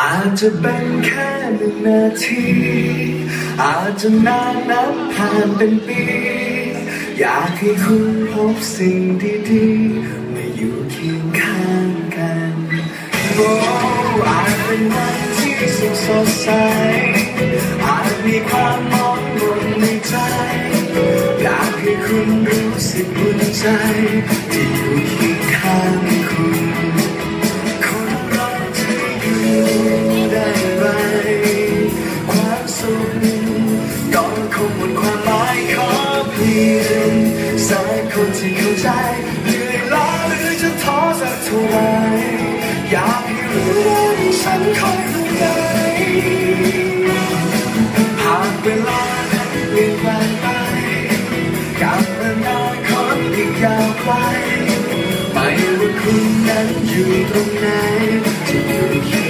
อาจจะเป็นแค่หนึ่งนาที อาจจะนานนับผ่านเป็นปี อยากให้คุณพบสิ่งดีๆมาอยู่เคียงข้างกันโอ้อาจเป็นวันที่สุขสดใส อาจมีความมองมนในใจ อยากให้คุณรู้สึกอุ่นใจ ที่อยู่เคียงข้างคุณ เข้าใจเหนื่อยล้าหรือจะท้อสักเท่าไหรอยากให้รู้ว่าฉันคอยห่วงใยหากเวลาเปลี่ยนแปลงไปกับอนาคตอีกยาวไกลไม่ว่าคุณนั้นอยู่ตรงไหนจะอยู่เคียง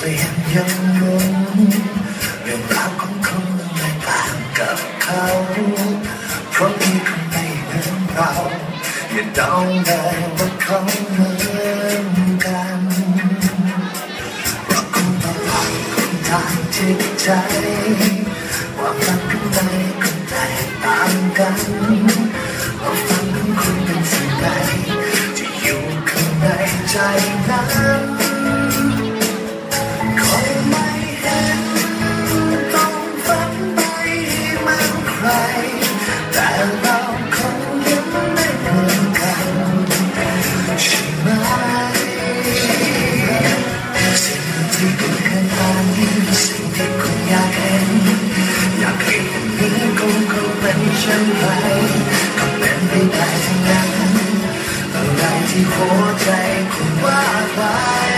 เปลี่ยนยังหมุนเรื่องราวของคุณไม่ต่างกับเขาเพราะมีคนไม่เหมือนเราอย่าเดาเลยว่าเขาเหมือนกันเพราะคุณต้องผ่านคนทางจิตใจความรักข้างในคนแตกต่างกันความฝันของคุณเป็นสิ่งใดที่อยู่ข้างในใจนั้น ฉันไรก็เป็นไปได้ทั้งนั้นอะไรที่หัวใจคุณว่าไป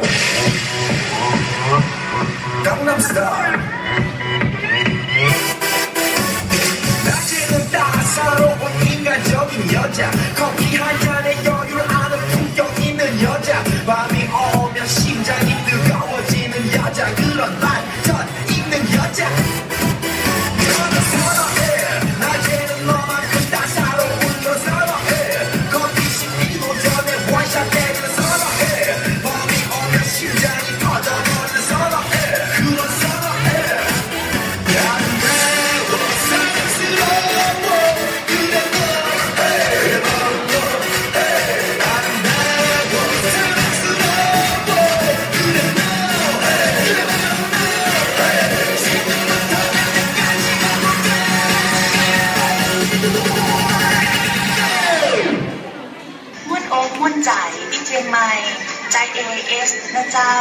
ใจ AIS นะเจ้า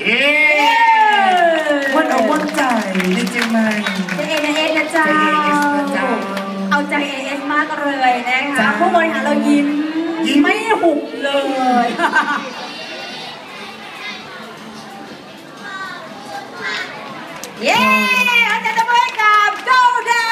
เย้วันเอาวันใจในเชียงใหม่ใจเอเอสนะเจ้าใจ AIS นะเจ้า เอาใจเอเอสมากเลยนะคะจ้าผู้บริหารเรายิ้มยิ้มไม่หุบเลยเย้อาจารย์ตะเบิร์กับโจดา